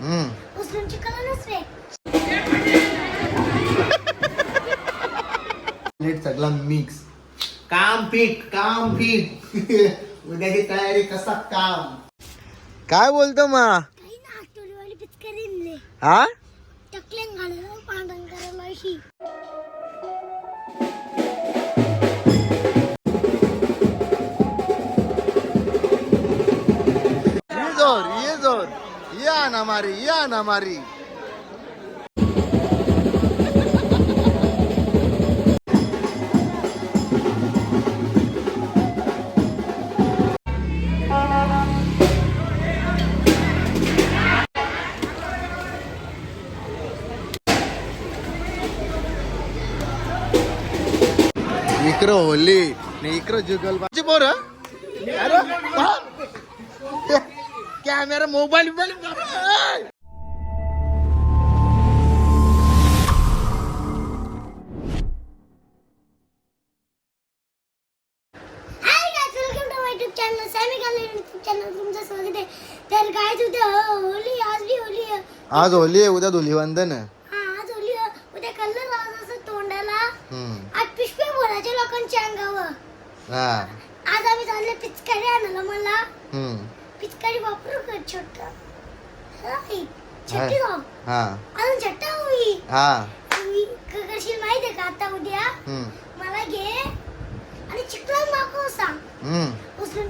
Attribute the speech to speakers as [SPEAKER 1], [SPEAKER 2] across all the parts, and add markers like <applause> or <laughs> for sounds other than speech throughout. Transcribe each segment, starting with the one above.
[SPEAKER 1] हम्म
[SPEAKER 2] उचलून रे
[SPEAKER 1] प्लेट सगळा मिक्स काम पीठ काम पीठ उद्याची तयारी कसा काम काय बोलतो मा?
[SPEAKER 2] काही ना आठवडीवाली पिचकारी आणले
[SPEAKER 1] हा? या ना मारी या ना मारी इकडं होली नाही इकडं जुगल बाजी पोर अरे camera mobile बिबाईल
[SPEAKER 2] hi guys welcome to my YouTube channel Sammy Gale YouTube channel तुमचं स्वागत आहे तर काय उद्या होली आज होली आहे.
[SPEAKER 1] आज होली आहे उद्या धुलीवंदन आहे
[SPEAKER 2] हा आज होली. उद्या कलर असं तोंडाला. आज पिशवे बोलायचे लोकांच्या अंगावर
[SPEAKER 1] हा
[SPEAKER 2] आज आम्ही चालले पिचकारी आणायला मला
[SPEAKER 1] हम्म.
[SPEAKER 2] पिचकारी वापरू का छोट?
[SPEAKER 1] हा.
[SPEAKER 2] अजून छट्टा होई
[SPEAKER 1] हा.
[SPEAKER 2] मी करशील माहिती का आता उद्या. मला घे. आणि चिकन मागव सांग. उचलून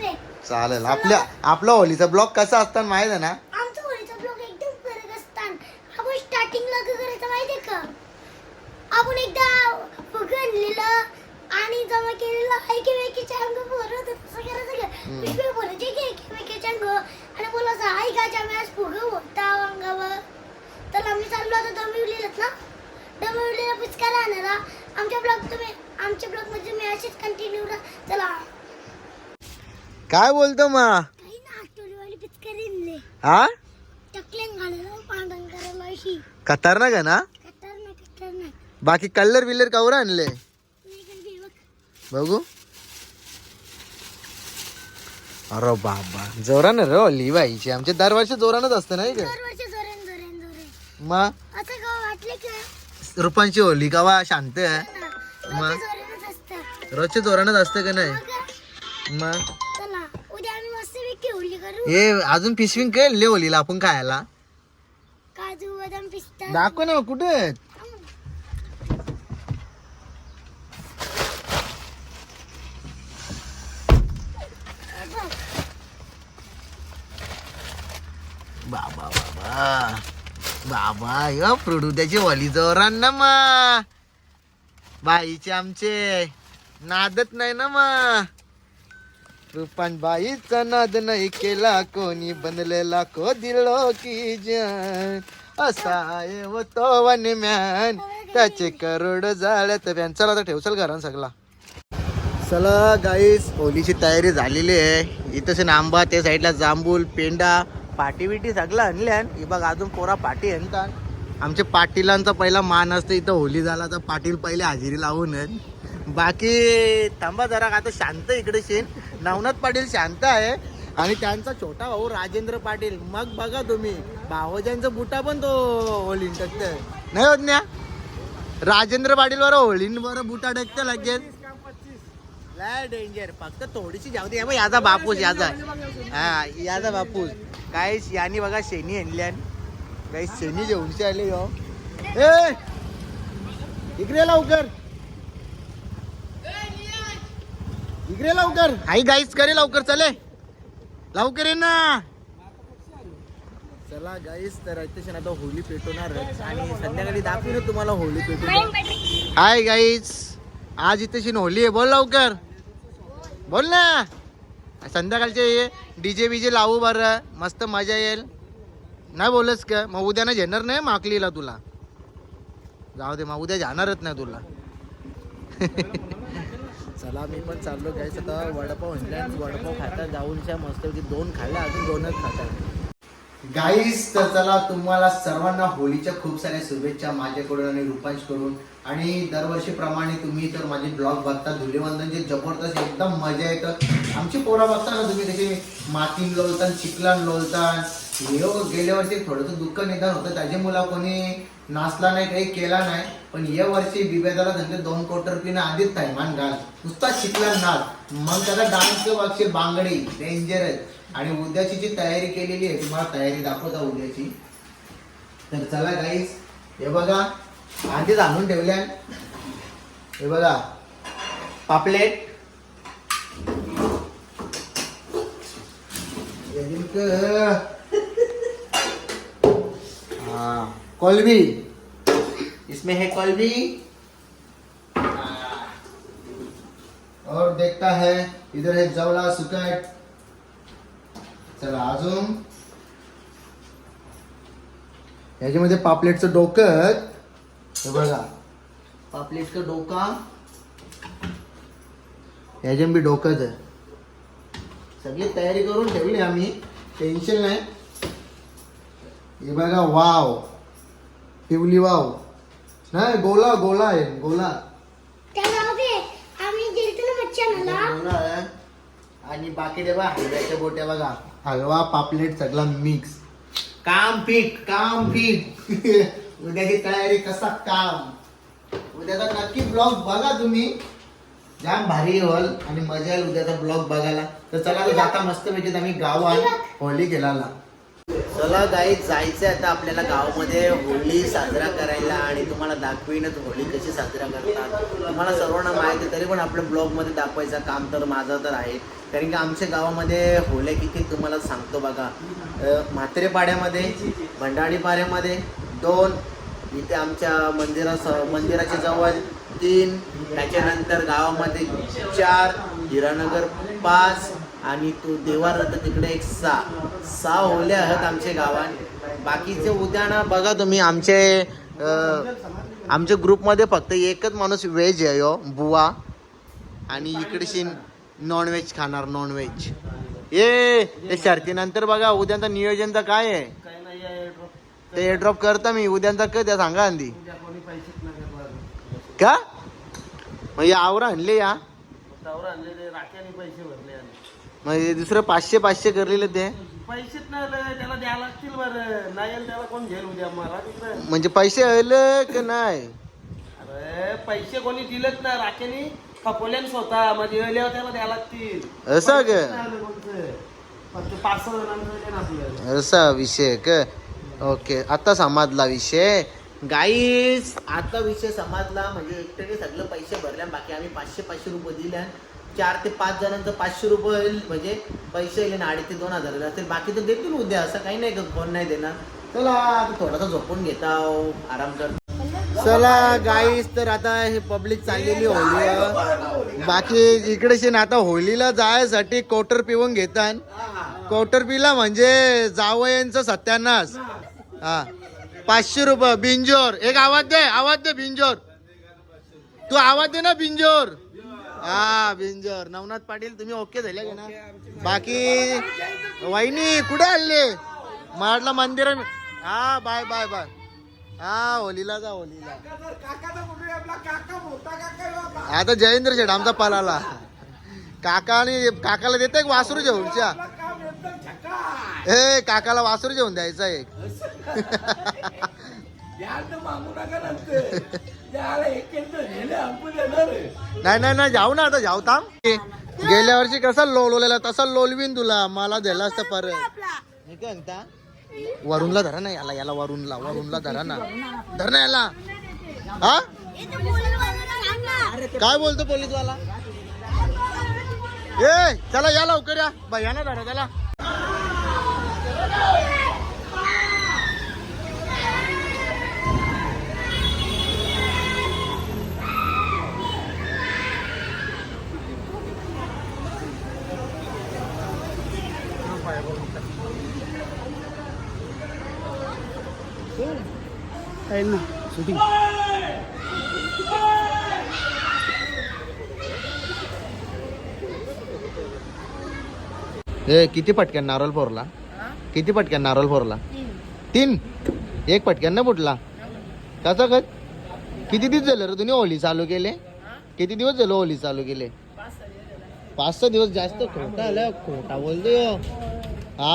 [SPEAKER 2] रे.
[SPEAKER 1] चालेल. आपल्या आपला होलीचा ब्लॉग कसा असतात माहीत आहे ना?
[SPEAKER 2] आमचं होळीचा ब्लॉग एकदम फरक असतात आपण स्टार्टिंगला करायचं माहितीये का? आपण एकदा फुगं आणलेलं आणि जमा केलेलं ऐकेमेकीच्या अंग भरत तसं करायचं का. पिशवे भरायचे की का आम्ही आज फुगं होता अंगावर तर आम्ही चाललो आता डोंबिवलीलाच ना. डोंबिवलीला पिचकारा आणायला. आमच्या ब्लॉग तुम्ही आमच्या ब्लॉगमध्ये तुम्ही असेच कंटिन्यू राहा. चला.
[SPEAKER 1] काय बोलतो मा?
[SPEAKER 2] काही ना आठवडीवाली पिचकारी आणले
[SPEAKER 1] हा?
[SPEAKER 2] टकल्यान घालायला पांढरण करायला अशी.
[SPEAKER 1] खतरनाक आहे ना?
[SPEAKER 2] खतरनाक खतरनाक.
[SPEAKER 1] बाकी कलर बिल्लर कवर आणले?
[SPEAKER 2] नाही का बी बघ.
[SPEAKER 1] बघू. अरे बाबा. जोरानं रे होली बाईची आमच्या दरवर्षी जोरानच असतं नाही का?
[SPEAKER 2] दरवर्षी जोरेन जोरेन जोरेन.
[SPEAKER 1] मग
[SPEAKER 2] असं का वाटलं का
[SPEAKER 1] रुपांची होली कवा शांत आहे. मग?
[SPEAKER 2] रोजचं जोरेनच असतं.
[SPEAKER 1] रोजच्या जोरानच असतं का नाही?
[SPEAKER 2] मग? चला उद्या आम्ही मस्त पैकी होळी करू.
[SPEAKER 1] हे अजून पिशविंग केले होलीला आपण खायला.
[SPEAKER 2] काजू बदाम पिस्ता.
[SPEAKER 1] दाखव ना कुठे आहेत? बाबा बाबा. बाबा य प्रडुद्याची वली जोरान ना मा. बाईचे आमचे. नादत नाही ना मा. रुपान बाईचा नाद नाही केला कोणी बनलेला को दिलो की जन. असा तो व तो वनम्यान त्याचे करोड जाळ्यात व्यान. चला आता ठेवसल घरान सगळा. चला गाईस होलीची तयारी झालेली आहे. इथंच आंबा त्या साईडला जांभूल पेंडा पाटी बिटी सगळं आणल्यान. ही बघ अजून पोरा पाटी आणतात. आमच्या पाटीलांचा पहिला मान असतं इथं होली झाला तर पाटील पहिले हजेरी लावून बाकी थांबा जरा आता शांत इकडे शेन. नवनाथ पाटील शांत आहे. आणि त्यांचा छोटा भाऊ राजेंद्र पाटील. मग बघा तुम्ही भावजांचा बुटा पण तो होलीन टकतोय नाही होत ना राजेंद्र पाटील बरं होळीन बरं बुटा टकतं लगेच. लय डेंजर फक्त थोडीशी जाऊ दे. याचा बापूस याचा. हा याचा बापूस. काय यानी बघा शेणी आणल्यान. काही शेणी जेवणचे आले हो ए! इकडे लवकर. इकडे लवकर. आई गाईच करे लवकर चले. लवकर ये ना. चला गाईस तर अत्यशन आता होली पेटवणार आणि संध्याकाळी दाखवून तुम्हाला होली पेटवणार हाय गाईज आज इथे होली आहे. बोल लवकर. बोल ना. संध्याकाळचे डीजे बीजे लावू बरं. मस्त मजा येईल. नाही बोलस का मग उद्या नाही घेणार नाही माकलीला तुला. जाऊ दे मग उद्या जाणारच नाही तुला. <laughs> चला मी पण चाललो घ्यायचं आता वडापाव आणल्या वडापाव खाता जाऊनशा मस्त दोन खाल्ल्या अजून दोनच खातात. गाईस तर चला तुम्हाला सर्वांना होळीच्या खूप साऱ्या शुभेच्छा माझ्याकडून आणि रुपांशकडून. आणि दरवर्षीप्रमाणे तुम्ही तर माझे ब्लॉग बघता. धुलेवंदनचे जबरदस्त एकदम मजा येतं. आमची पोरा बघता ना तुम्ही कशी मातीन लोलतान चिकलान लोलतान. यो हो, गेल्या वर्षी थोडंसं दुःख निदान होतं. त्याच्या मुला कोणी नाचला नाही काही केला नाही. पण या वर्षी बिबेदाला त्यांचे दोन कोटर रुपये आधीच थैमान घाल. नुसता शिकला नाच. मग त्याला डान्स बघशील बांगडी डेंजरस आणि उद्याची जी तयारी केलेली आहे तुम्हाला तयारी दाखवता उद्याची. तर चला गाईस हे बघा आधीच आणून ठेवल्या. हे बघा पापलेट. हाँ कोलबी. इसमें है कोलबी. और देखता है इधर है जवला सुकट. चला अजून? याच्यामध्ये पापलेटचं डोकं हे बघा. पापलेटचं डोका. याच्या बी डोकंच आहे. सगळी तयारी करून ठेवली आम्ही. टेन्शन नाही. हे बघा वाव. पिवली वाव. नाही गोला गोला आहे गोला.
[SPEAKER 2] आम्ही.
[SPEAKER 1] आणि बाकी बघा हलव्याच्या बोट्या बघा. हलवा पापलेट सगळा मिक्स काम पीठ काम पीठ. <laughs> उद्याची तयारी कसा काम? उद्याचा नक्की ब्लॉग बघा तुम्ही. जाम भारी होल आणि मजा येईल उद्याचा ब्लॉग बघायला. तर चला जाता मस्त पैकी आम्ही गावात होली खेळायला. चला गाई जायचं आता आपल्याला गावामध्ये होळी साजरा करायला आणि तुम्हाला दाखवीनच होळी कशी साजरा करतात. तुम्हाला सर्वांना माहिती आहे तरी पण आपल्या ब्लॉगमध्ये दाखवायचं काम तर माझं तर आहे. कारण की आमच्या गावामध्ये होळ्या किती तुम्हाला सांगतो बघा. अं, भंडारीपाड्यामध्ये दोन इथे आमच्या मंदिरास मंदिराच्या जवळ तीन त्याच्यानंतर गावामध्ये चार हिरानगर पाच आणि तो देवार तर तिकडे एक सहा सहा होले आहेत आमच्या गावात. बाकीचे उद्याना बघा तुम्ही आमचे आमच्या ग्रुपमध्ये फक्त एकच माणूस व्हेज आहे हो बुवा. आणि इकडेशी नॉनव्हेज खाणार नॉनव्हेज ये ते शर्तीनंतर बघा उद्याचं नियोजनचं काय आहे? ते एड्रॉप करता मी उद्यांचा कधी सांगा आधी. का? म्हणजे आवरा आणले या.
[SPEAKER 3] आवरा आणलेले पैसे भरले.
[SPEAKER 1] म्हणजे दुसरं पाचशे पाचशे करलेले ते?
[SPEAKER 3] पैसेच नाही आले, त्याला द्यायला लागतील बरं. नाही आले त्याला कोण घेईल उद्या मला तिकडे
[SPEAKER 1] म्हणजे पैसे आले का नाही?
[SPEAKER 3] अरे पैसे कोणी दिलेच नाही राख्याने खपोल्यान स्वतः. म्हणजे आल्यावर त्याला द्यायला लागतील.
[SPEAKER 1] असं का?
[SPEAKER 3] पैसेच नाही आले कोणते. फक्त पाच सहा जणांचं दिले नसलं
[SPEAKER 1] असा विषय का ओके आता समजला विषय. गाईस आता विषय समजला म्हणजे एकट्याने सगळं पैसे भरल्या बाकी आम्ही पाचशे पाचशे रुपये दिल्या चार ते पाच जणांचं पाचशे रुपये होईल म्हणजे पैसे येईल आणि अडीच ते दोन हजार असतील बाकी तर देतील उद्या असं काही नाही कोण नाही देणार. चला थोडासा झोपून घेता हो, आराम कर. चला गाईस तर आता हे पब्लिक चाललेली होली बाकी इकडे शेन आता होलीला जायसाठी कोटर पिऊन घेतात. कोटर पिला म्हणजे जावयांचं सत्यानाश. हा. पाचशे रुपये बिंजोर. एक आवाज दे आवाज दे बिंजोर. तू आवाज दे ना बिंजोर. हा बिंजर. नवनाथ पाटील तुम्ही ओके झाले का ना? बाकी वहिनी कुठे आले माडला मंदिर हा बाय बाय बाय. हा होलीला जा होलीला. आता जयेंद्र शेठ आमचा पलाला. काका आणि काकाला देते एक वासरू जेवणच्या ए काकाला वासरू जेवण द्यायचा एक. <laughs> नाही नाही नाही जाऊ ना आता जाऊ थांब. गेल्या वर्षी कसा लोलवलेला तसा लोलवीन तुला मला दिला असता परत. हे वरुणला धरा ना याला याला वरुणला वरुणला धरा ना. धर ना याला. हा? काय बोलतो पोलीसवाला? ए चला या लवकर या. भैया ना धरा त्याला ए किती पटक्यान नारळ फोरला? किती पटक्यान नारळ फोरला? तीन. एक पटक्यान ना फुटला. कसा कच किती दिवस झाले रे तुम्ही होली चालू केले? किती दिवस झाले होली चालू केले? पाच सहा दिवस जास्त खोटा आलं खोटा बोलतो हो. हा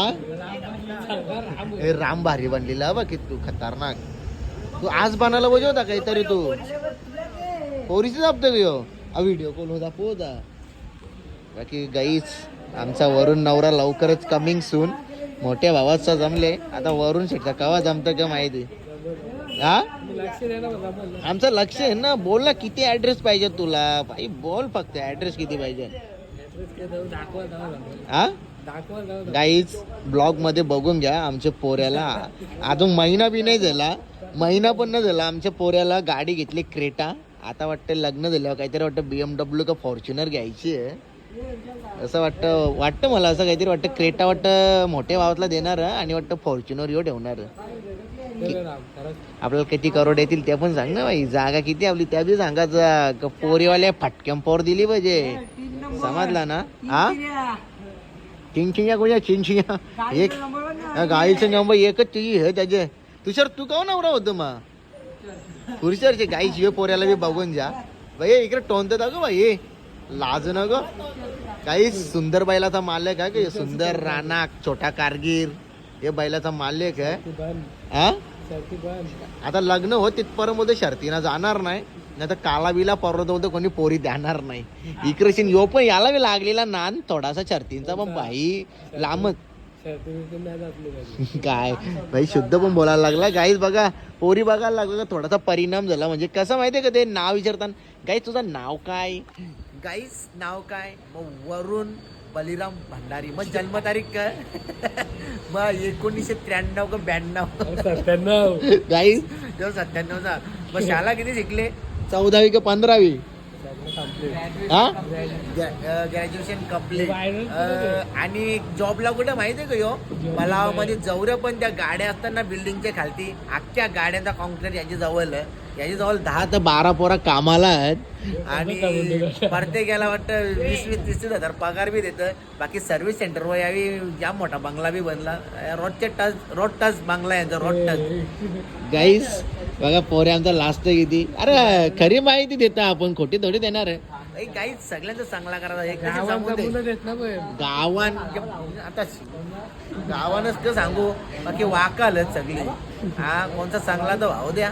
[SPEAKER 1] ए राम भारी बनलेला बघ की तू खतरनाक. तू आज बनायला पाहिजे होता काहीतरी तू? पोरीची दाबतो घेऊ. हा व्हिडिओ कॉल होता पोहोता बाकी गाईच आमचा वरुण नवरा लवकरच कमिंग सून मोठ्या भावाचा जमले. आता वरुण शेटचा कवा जमतं का माहिती? हा आमचं लक्ष आहे ना बोल ना किती ऍड्रेस पाहिजे तुला. भाई बोल फक्त ऍड्रेस किती पाहिजे. हा गाईच ब्लॉगमध्ये बघून घ्या आमच्या पोऱ्याला. अजून महिना बी नाही झाला. महिना पण नाही झाला. आमच्या पोऱ्याला गाडी घेतली क्रेटा. आता वाटतं लग्न झाल्यावर काहीतरी वाटतं बीएमडब्ल्यू का फॉर्च्युनर घ्यायची आहे. असं वाटतं वाटतं मला असं काहीतरी वाटतं. क्रेटा वाटतं मोठ्या भावातला देणार आणि वाटतं फॉर्च्युनर येऊ ठेवणार आपल्याला किती करोड येतील ते पण सांग ना बाई. जागा किती आपली त्या बी सांगायचं का पोरीवाल्या फटक्याम पोर दिली पाहिजे. समजला ना? हा? चिंचिंया कोणत्या चिंचिंया एक गाईचं नंबर एकच तुझी हे त्याचे. तुषार तू काव नवरा होतो मग पुरुषारचे गाई शिवे पोऱ्याला बी बघून जा. बाई इकडे टोनत ग बाई लाज न ग काही सुंदर बैलाचा मालक आहे का? सुंदर राणा छोटा कारगीर. हे बैलाचा मालक आहे. हा? आता लग्न होत तिथपर्यंत शर्तीनं जाणार नाही. नाही तर काला बिला परवत होतं कोणी पोरी देणार नाही. इकडे यो पण याला बी लागलेला नान थोडासा शर्तींचा पण बाई लांबच. <laughs> काय? भाई शुद्ध पण बोलायला लागला. गाईच बघा पोरी बघायला लागला का थोडासा परिणाम झाला. म्हणजे कसं माहितीये का ते नाव विचारताना? गाई तुझं नाव काय? गाईच नाव काय? मग वरुण बलिराम भंडारी. मग जन्मतारीख काय? <laughs> मग एकोणीसशे त्र्याण्णव का ब्याण्णव? गाईस तेव्हा सत्त्याण्णवचा. मग शाळा किती शिकले? चौदावी का पंधरावी? हा? ग्रॅज्युएशन कंप्लीट आणि जॉबला कुठे माहिती आहे का यो? मला मध्ये जवळ पण त्या गाड्या असतात ना बिल्डिंगच्या खालती अख्ख्या गाड्यांचा कॉन्क्रीट याच्या जवळ याच्या जवळ दहा ते बारा पोरा कामाला आहेत. आणि <laughs> प्रत्येकाला वाटतं वीस वीस तीस तीस हजार पगार बी देतं. बाकी सर्व्हिस सेंटरवर यावी जाम मोठा बंगला बी बनला. रोडचे टच रोड टच बंगला यांचा रोड टच गाईस बघा पोरे आमचा लास्ट किती. अरे खरी माहिती देता आपण. खोटी थोडी देणार आहे. काहीच सगळ्यांचा चांगला करायचा. गावान आता गावानच तर सांगू. बाकी वाकालच सगळी. हा कोणता चांगला तर भाऊ द्या.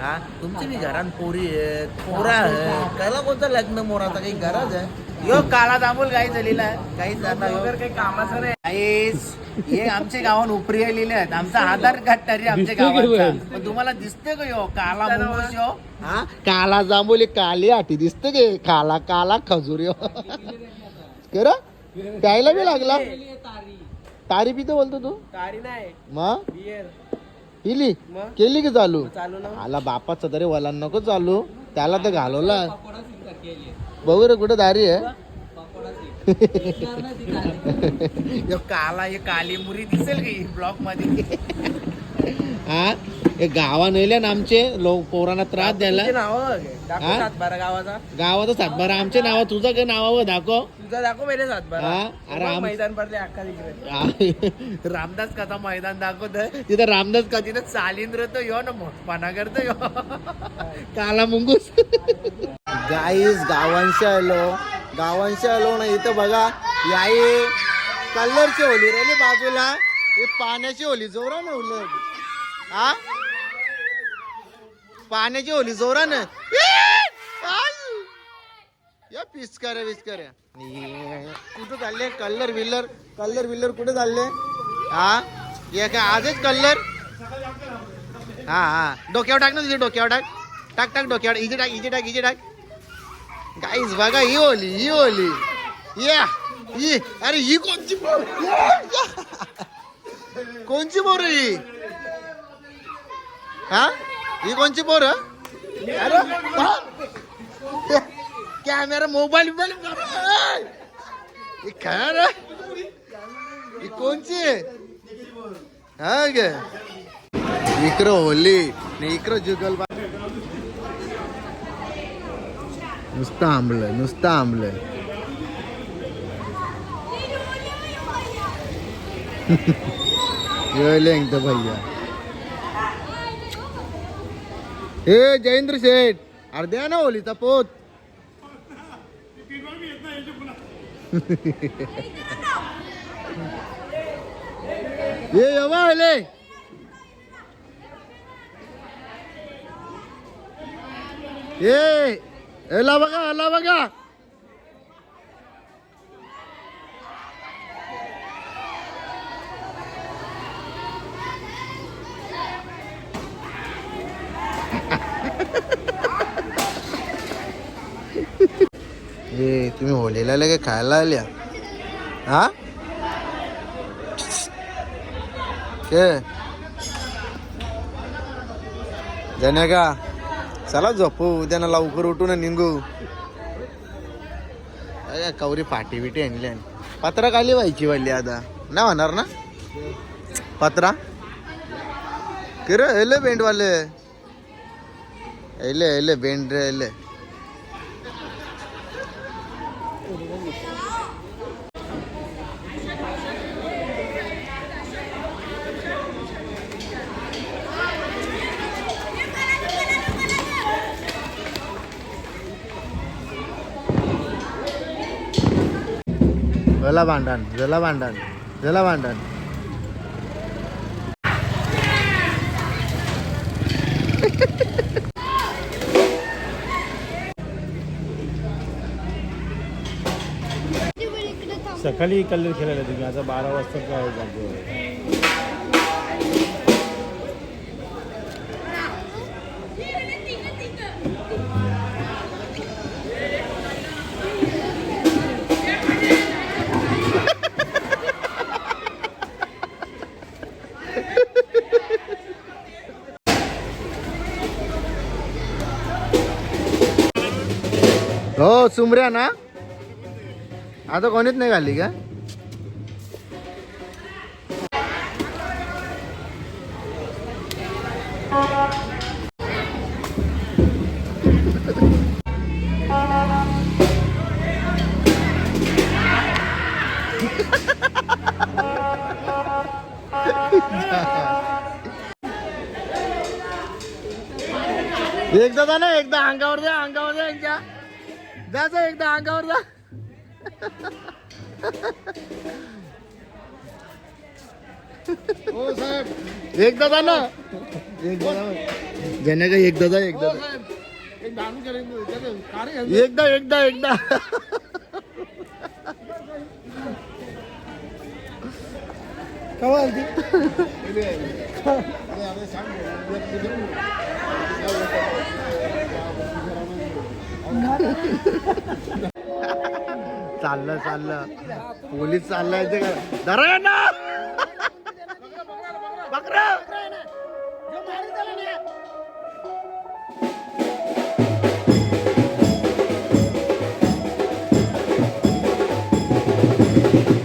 [SPEAKER 1] हा तुमची बी घरात पोरी आहेत पोरा आहेत. त्याला कोणतं लग्न मोराचा काही गरज आहे. यो काला दामोल काही झालेला आहे. काही जाता काही कामाचं नाही. हे आमच्या गावात उपरी लिहिले आहेत. आमचा आधार कार्ड तरी आमच्या गावाचा. पण तुम्हाला दिसते का यो? काला मुंगूस यो? हा? काला जांभूल काली आठी दिसते गे काला काला खजूर यो. कर प्यायला बी लागला? तारी पितो बोलतो तू?
[SPEAKER 3] तारी नाही.
[SPEAKER 1] मग?
[SPEAKER 3] बियर.
[SPEAKER 1] पिली? केली की चालू?
[SPEAKER 3] चालू ना
[SPEAKER 1] आला बापाचा तरी वला नको चालू. त्याला तर घालवला. बघू रे कुठे दारी आहे. <laughs> काला काली मुरी दिसेल की ब्लॉकमध्ये हा हे गावा नेले ना आमचे लोक पोरांना त्रास द्यायला.
[SPEAKER 3] नाव
[SPEAKER 1] हा?
[SPEAKER 3] सातबारा गावाचा.
[SPEAKER 1] गावात सातबारा आमचे नाव तुझं काय नावावर दाखव.
[SPEAKER 3] तुझा दाखव सातबारा.
[SPEAKER 1] हा? अरे आम-
[SPEAKER 3] मैदान पडले अख्खा तिकडे. <laughs>
[SPEAKER 1] रामदास कथा मैदान दाखवत तिथं रामदास का तिथं चालीन तो यो ना मोठपाना करतो यो. <laughs> काला मुंगूस. गाईस गावांशी आलो. गावांशी आलो ना इथं बघा याई कलरची होली रे बाजूला. हे पाण्याची होली जोरा ना उलट. हा? पाण्याची होली जोरान. ना या पिचकाऱ्या पिचकाऱ्या कुठं चालले? कलर विल्लर कलर विल्लर कुठे चालले? हा? हे काय आजच कलर हा हा. डोक्यावर टाक ना तुझ्या डोक्यावर टाक. टाक टाक डोक्यावर. इजे टाक इजे टाक इजे टाक. गाईज बघा ही ओली ही ओली. या ही. अरे ही कोणची कोणची बोर ही? हा ही कोणची पोर अरे कॅमेरा मोबाईल बिबाईल ही काय रे ही कोणची आहे हा गे इकडं होली आणि इकडं जुगल नुसतं आंबलं नुसतं आंबलं तो भैया हे जयेंद्र शेठ अरे द्या ना होलीचा पोत. <laughs> ये यवा आले. ये एला बघा आला बघा ये तुम्ही होलीला लगे खायला आल्या हा? के? जण्या का? चला झोपू उद्या ना लवकर उठून निघू. अरे कवरी पाटी बिटी आणली पत्रा काली व्हायची वाली आता. नाही होणार ना? पत्रा? किर एले बेंडवाले. एले एले बेंड रे एले झाला भांडण झाला भांडण झाला भांडण.
[SPEAKER 4] सकाळी कलर खेळायला तुम्ही. आता बारा वाजता काय जातो
[SPEAKER 1] हो सुमऱ्या ना? आता कोणीच नाही घाली का? एकदा जा ना एकदा अंगावर जा अंगावर जा एकदा जा एकदा अंगावर जा.
[SPEAKER 4] हो साहेब.
[SPEAKER 1] एकदा जा ना. एकदा जा. ज्याने काही.
[SPEAKER 4] एक दारू करेन कार्य
[SPEAKER 1] एकदा एकदा एकदा
[SPEAKER 4] कवा
[SPEAKER 1] चाललं चाललं. पोलीस चाललाय ते. धरा ना Thank you.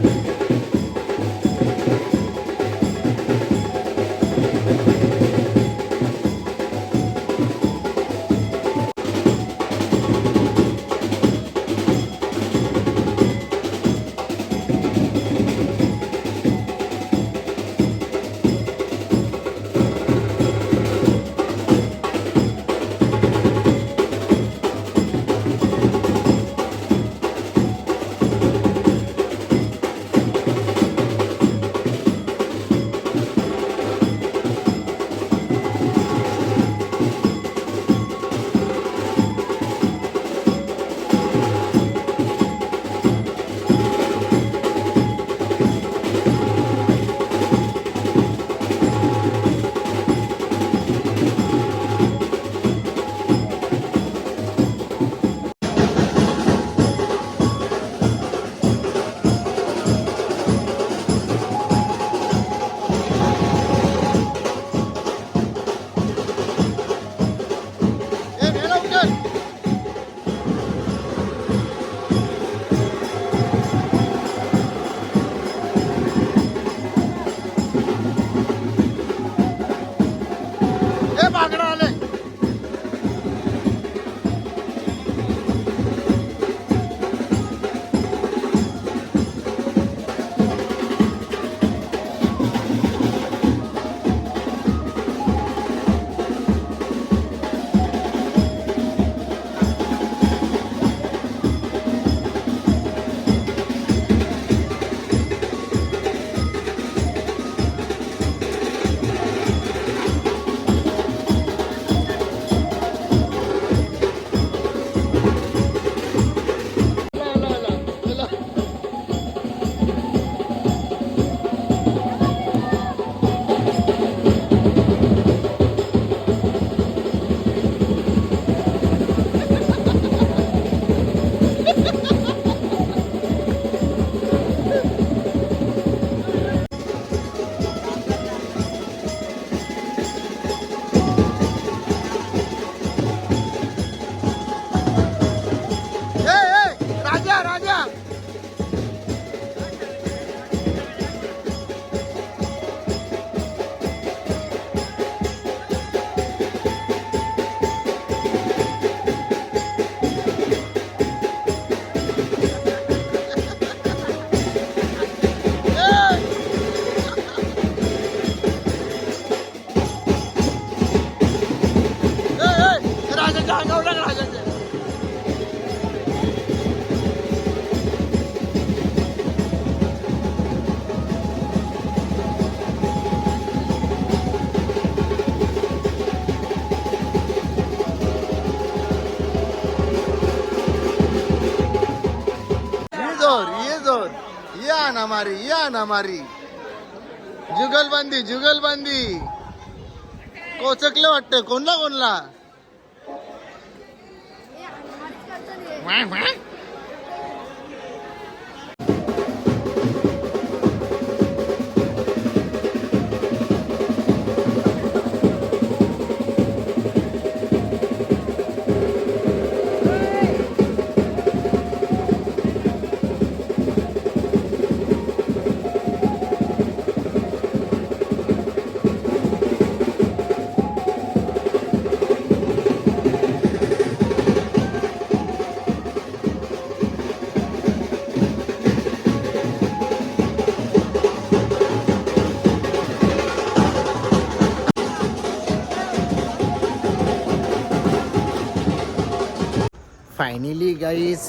[SPEAKER 1] ना मारी. जुगलबंदी जुगलबंदी. कोचकलं वाटतं कोणला कोणला? फायनली गाईज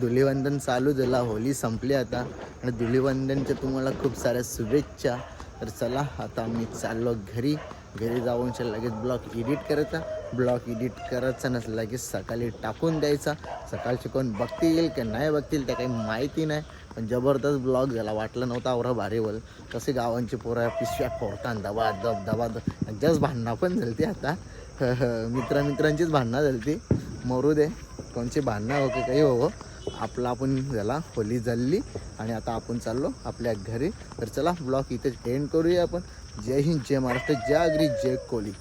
[SPEAKER 1] धुलीवंदन चालू झाला. होली संपली आता. आणि धुलीवंदनच्या तुम्हाला खूप साऱ्या शुभेच्छा. तर चला आता मी चाललो घरी. घरी जाऊन लगेच ब्लॉग एडिट करायचा. ब्लॉग एडिट करायचा नस लगेच सकाळी टाकून द्यायचा. सकाळची कोण बघतील की नाही बघतील त्या काही माहिती नाही. पण जबरदस्त ब्लॉग झाला. वाटलं नव्हता आवरा भारी बोल कसे गावांची पोरं पिशव्या फोडतात दबा दब दबा दब. जस्ट भांडणं पण झालती आता. <laughs> मित्र मित्रांचीच भांडणं झालती. मरू दे. कोणची भांडणं वगैरे काही हो, हो आपलं आपण झाला होली झाली आणि आता आपण चाललो आपल्या घरी. तर चला ब्लॉग इथेच एंड करूया आपण. जय हिंद जय महाराष्ट्र जय अग्री जय कोली.